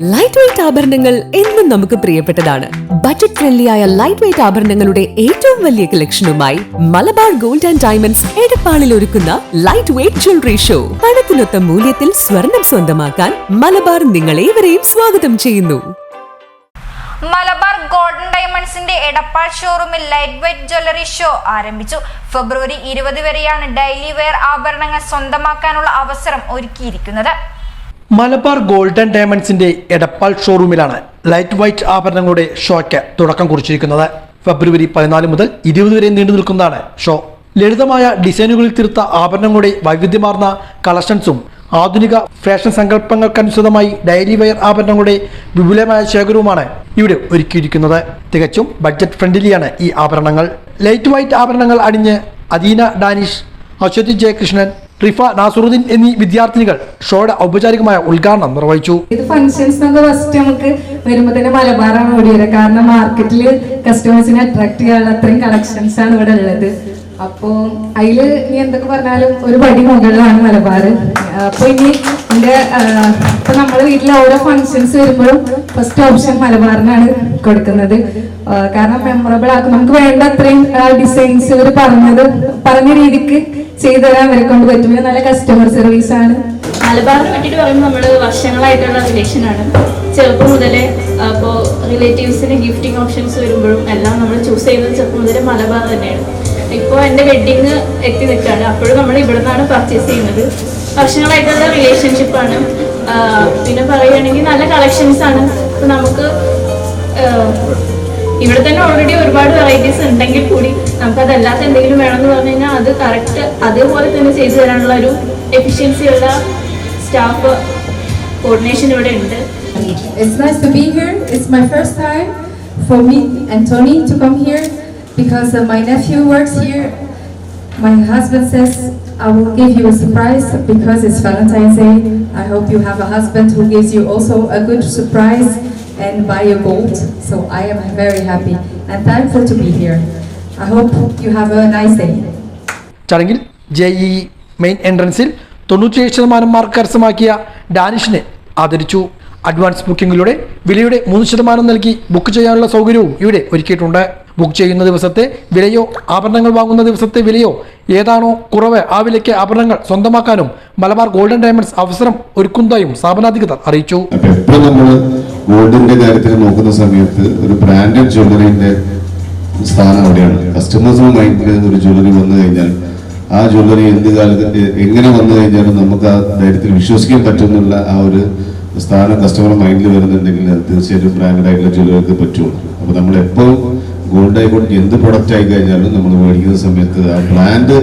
Light weight ആഭരണങ്ങൾ എന്നും നമുക്ക് പ്രിയപ്പെട്ടതാണ്. ബജറ്റ് ഫ്രണ്ട്ലിയായ ലൈറ്റ് വെയിറ്റ് ആഭരണങ്ങളുടെ ഏറ്റവും വലിയ കളക്ഷനുമായി മലബാർ ഗോൾഡ് ആൻഡ് ഡയമണ്ട്സ് എടപ്പാളിൽ ഒരുക്കുന്ന ലൈറ്റ് വെയിറ്റ് ജ്വല്ലറി ഷോ പണത്തിനൊത്ത മൂല്യത്തിൽ സ്വർണം സ്വന്തമാക്കാൻ മലബാർ നിങ്ങളേവരെയും സ്വാഗതം ചെയ്യുന്നു. മലബാർ ഗോൾഡൻ ഡയമണ്ട്സിന്റെ എടപ്പാൾ ഷോറൂമിൽ ലൈറ്റ് വെയ്റ്റ് ജ്വല്ലറി ഷോ ആരംഭിച്ചു. ഫെബ്രുവരി ഇരുപത് വരെയാണ് ഡെയിലി വെയർ ആഭരണങ്ങൾ സ്വന്തമാക്കാനുള്ള അവസരം ഒരുക്കിയിരിക്കുന്നത്. മലബാർ ഗോൾഡൻ ഡയമണ്ട്സിന്റെ എടപ്പാൾ ഷോറൂമിലാണ് ലൈറ്റ് വൈറ്റ് ആഭരണങ്ങളുടെ ഷോയ്ക്ക് തുടക്കം കുറിച്ചിരിക്കുന്നത്. ഫെബ്രുവരി പതിനാല് മുതൽ ഇരുപത് വരെ നീണ്ടു നിൽക്കുന്നതാണ് ഷോ. ലളിതമായ ഡിസൈനുകളിൽ തീർത്ത ആഭരണങ്ങളുടെ വൈവിധ്യമാർന്ന കളക്ഷൻസും ആധുനിക ഫാഷൻ സങ്കല്പങ്ങൾക്കനുസൃതമായി ഡയറി വെയർ ആഭരണങ്ങളുടെ വിപുലമായ ശേഖരവുമാണ് ഇവിടെ ഒരുക്കിയിരിക്കുന്നത്. തികച്ചും ബഡ്ജറ്റ് ഫ്രണ്ട്ലിയാണ് ഈ ആഭരണങ്ങൾ. ലൈറ്റ് വൈറ്റ് ആഭരണങ്ങൾ അണിഞ്ഞ് അദീന ഡാനിഷ് അശ്വതി ജയകൃഷ്ണൻ റിഫ നാസുറുദ്ദീൻ എന്നീ വിദ്യാർത്ഥിനികൾ ഷോയുടെ ഔപചാരികമായ ഉദ്ഘാടനം നിർവഹിച്ചു. ഇത് ഫംഗ്ഷൻസ് ഫസ്റ്റ് നമുക്ക് വരുമ്പോൾ തന്നെ മലബാറാണ് ഓടിയത് കാരണം മാർക്കറ്റിൽ കസ്റ്റമേഴ്സിനെ അട്രാക്ട് ചെയ്യാനുള്ള അത്രയും കളക്ഷൻസ് ആണ് ഇവിടെ ഉള്ളത്. അപ്പോ അതിൽ നീ എന്തൊക്കെ പറഞ്ഞാലും ഒരു പടി മുകളിലാണ് മലബാർ അപ്പൊ ഇനി എന്റെ ഇപ്പൊ നമ്മുടെ വീട്ടിലെ ഓരോ ഫങ്ഷൻസ് വരുമ്പോഴും ഫസ്റ്റ് ഓപ്ഷൻ മലബാറിനാണ് കൊടുക്കുന്നത്. കാരണം മെമ്മറബിൾ ആക്കും. നമുക്ക് വേണ്ട അത്രയും ഡിസൈൻസ് ഇവർ പറഞ്ഞത് പറഞ്ഞ രീതിക്ക് ചെയ്തു തരാൻ അവരെ കൊണ്ട് പറ്റും നല്ല കസ്റ്റമർ സർവീസ് ആണ്. മലബാറിനെ പറ്റിയിട്ട് പറയുമ്പോൾ നമ്മൾ വർഷങ്ങളായിട്ടുള്ള റിലേഷനാണ് ചെറുപ്പം മുതലേ അപ്പോൾ റിലേറ്റീവ്സിന് ഗിഫ്റ്റിംഗ് ഓപ്ഷൻസ് വരുമ്പോഴും എല്ലാം നമ്മൾ ചൂസ് ചെയ്യുന്നത് ചെറുപ്പം മുതലേ മലബാർ തന്നെയാണ്. ഇപ്പോൾ എന്റെ വെഡ്ഡിങ് എത്തി നിൽക്കുകയാണ്. അപ്പോഴും നമ്മൾ ഇവിടെ നിന്നാണ് പർച്ചേസ് ചെയ്യുന്നത്. വർഷങ്ങളായിട്ടുള്ള റിലേഷൻഷിപ്പാണ് പിന്നെ പറയുകയാണെങ്കിൽ നല്ല കളക്ഷൻസ് ആണ്. നമുക്ക് ഇവിടെ തന്നെ ഓൾറെഡി ഒരുപാട് വെറൈറ്റീസ് ഉണ്ടെങ്കിൽ കൂടി നമുക്ക് അതല്ലാത്ത എന്തെങ്കിലും വേണമെന്ന് പറഞ്ഞു കഴിഞ്ഞാൽ അത് കറക്റ്റ് അതേപോലെ തന്നെ ചെയ്തു തരാനുള്ള ഒരു എഫിഷ്യൻസി ഉള്ള സ്റ്റാഫ് കോർഡിനേഷൻ ഇവിടെ ഉണ്ട് for me and Tony to come here because uh, my nephew works here. My husband says, I will give you a surprise because it's Valentine's Day. I hope you have a husband who gives you also a good surprise and buy you gold. So I am very happy and thankful to be here. I hope you have a nice day. ചടങ്ങിൽ J E main എൻട്രൻസിൽ തൊണ്ണൂറ്റിയേഴ് ശതമാനം mark കരസ്ഥമാക്കിയ ഡാനിഷിനെ ആദരിച്ചു advance ബുക്കിംഗിലൂടെ വിലയുടെ മൂന്ന് ശതമാനം നൽകി ബുക്ക് ചെയ്യാനുള്ള സൗകര്യവും ഇവിടെ ഒരുക്കിയിട്ടുണ്ട് ബുക്ക് ചെയ്യുന്ന ദിവസത്തെ വിലയോ ആഭരണങ്ങൾ വാങ്ങുന്ന ദിവസത്തെ വിലയോ ഏതാണോ കുറവ് ആ വിലയ്ക്ക് ആഭരണങ്ങൾ സ്വന്തമാക്കാനും മലബാർ ഗോൾഡൻ ഡയമണ്ട്സ് അവസരം ഒരുക്കുന്നതായും സ്ഥാപനാധികൃതർ അറിയിച്ചു. ഗോൾഡിന്റെ കാര്യത്തിൽ നോക്കുന്ന സമയത്ത് ഒരു ബ്രാൻഡഡ് ജ്വല്ലറിന്റെ സ്ഥാനം അവിടെയാണ്. കസ്റ്റമേഴ്സിന് മൈൻഡിൽ ഒരു ജ്വല്ലറി വന്നു കഴിഞ്ഞാൽ ആ ജ്വല്ലറി എന്ത് കാലത്ത് എങ്ങനെ വന്നു കഴിഞ്ഞാലും നമുക്ക് ആ ധൈര്യത്തിൽ വിശ്വസിക്കാൻ പറ്റുന്നുള്ള ആ ഒരു സ്ഥാനം കസ്റ്റമർ മൈൻഡിൽ വരുന്നുണ്ടെങ്കിൽ അത് തീർച്ചയായിട്ടും ബ്രാൻഡഡ് ആയിട്ടുള്ള ജ്വല്ലറിക്ക് പറ്റുള്ളൂ. അപ്പൊ നമ്മൾ എപ്പോഴും ഗോൾഡ് ആയിക്കോട്ടെ എന്ത് പ്രൊഡക്റ്റ് ആയി കഴിഞ്ഞാലും നമ്മൾ മേടിക്കുന്ന സമയത്ത് ആ ബ്രാൻഡ്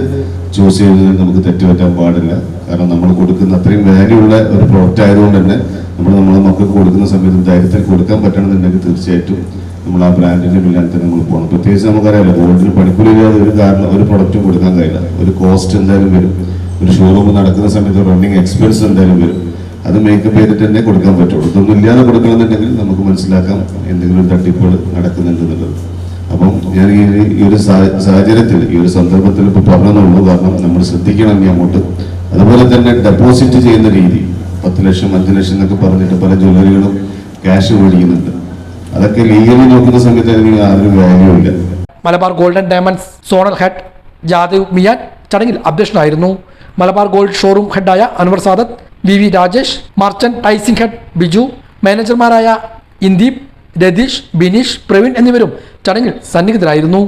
ചൂസ് ചെയ്യുന്നതിൽ നമുക്ക് തെറ്റുപറ്റാൻ പാടില്ല. കാരണം നമ്മൾ കൊടുക്കുന്ന അത്രയും വാല്യൂ ഉള്ള ഒരു പ്രൊഡക്റ്റ് ആയതുകൊണ്ട് തന്നെ നമ്മൾ നമ്മളെ മക്കൾക്ക് കൊടുക്കുന്ന സമയത്ത് ധൈര്യത്തിൽ കൊടുക്കാൻ പറ്റണമെന്നുണ്ടെങ്കിൽ തീർച്ചയായിട്ടും നമ്മൾ ആ ബ്രാൻഡിന്റെ പിന്നാലെ തന്നെ നമ്മൾ പോകണം. പ്രത്യേകിച്ച് നമുക്കറിയാലോ ഗോൾഡിൽ പണിക്കൂലില്ലാതെ ഒരു കാരണം ഒരു പ്രൊഡക്റ്റും കൊടുക്കാൻ കഴിയില്ല. ഒരു കോസ്റ്റ് എന്തായാലും വരും. ഒരു ഷോറൂം നടക്കുന്ന സമയത്ത് റണ്ണിങ് എക്സ്പെൻസ് എന്തായാലും വരും. അത് മേക്കപ്പ് ചെയ്തിട്ട് തന്നെ കൊടുക്കാൻ പറ്റുള്ളൂ. ഇതൊന്നും ഇല്ലാതെ കൊടുക്കണമെന്നുണ്ടെങ്കിൽ നമുക്ക് മനസ്സിലാക്കാം എന്തെങ്കിലും തട്ടിപ്പുകൾ നടക്കുന്നുണ്ടെന്നുള്ളത്. അപ്പം ഞാൻ ഈ ഒരു സാഹചര്യത്തിൽ ഈ ഒരു സന്ദർഭത്തിൽ ഇപ്പോൾ പറഞ്ഞതുള്ളൂ കാരണം നമ്മൾ ശ്രദ്ധിക്കണം ഇനി അങ്ങോട്ട്. അതുപോലെ തന്നെ ഡെപ്പോസിറ്റ് ചെയ്യുന്ന രീതി. പത്ത് ലക്ഷം അഞ്ച് ലക്ഷം എന്നൊക്കെ പറഞ്ഞിട്ട് പല ജ്വല്ലറികളും ക്യാഷ് മേടിക്കുന്നുണ്ട്. അതൊക്കെ ലീഗലി നോക്കുന്ന സമയത്ത് അതിന് ആരും വാല്യൂ ഇല്ല. Malabar golden diamonds zonal head Jadev Mian ചടങ്ങിൽ അധ്യക്ഷനായിരുന്നു. Malabar gold showroom ഹെഡായ Anwar Sadath V V Rajesh merchandising head Biju മാനേജർമാരായ Indeep Ratheesh Bineesh Praveen എന്നിവരും ചടങ്ങിൽ സന്നിഹിതരായിരുന്നു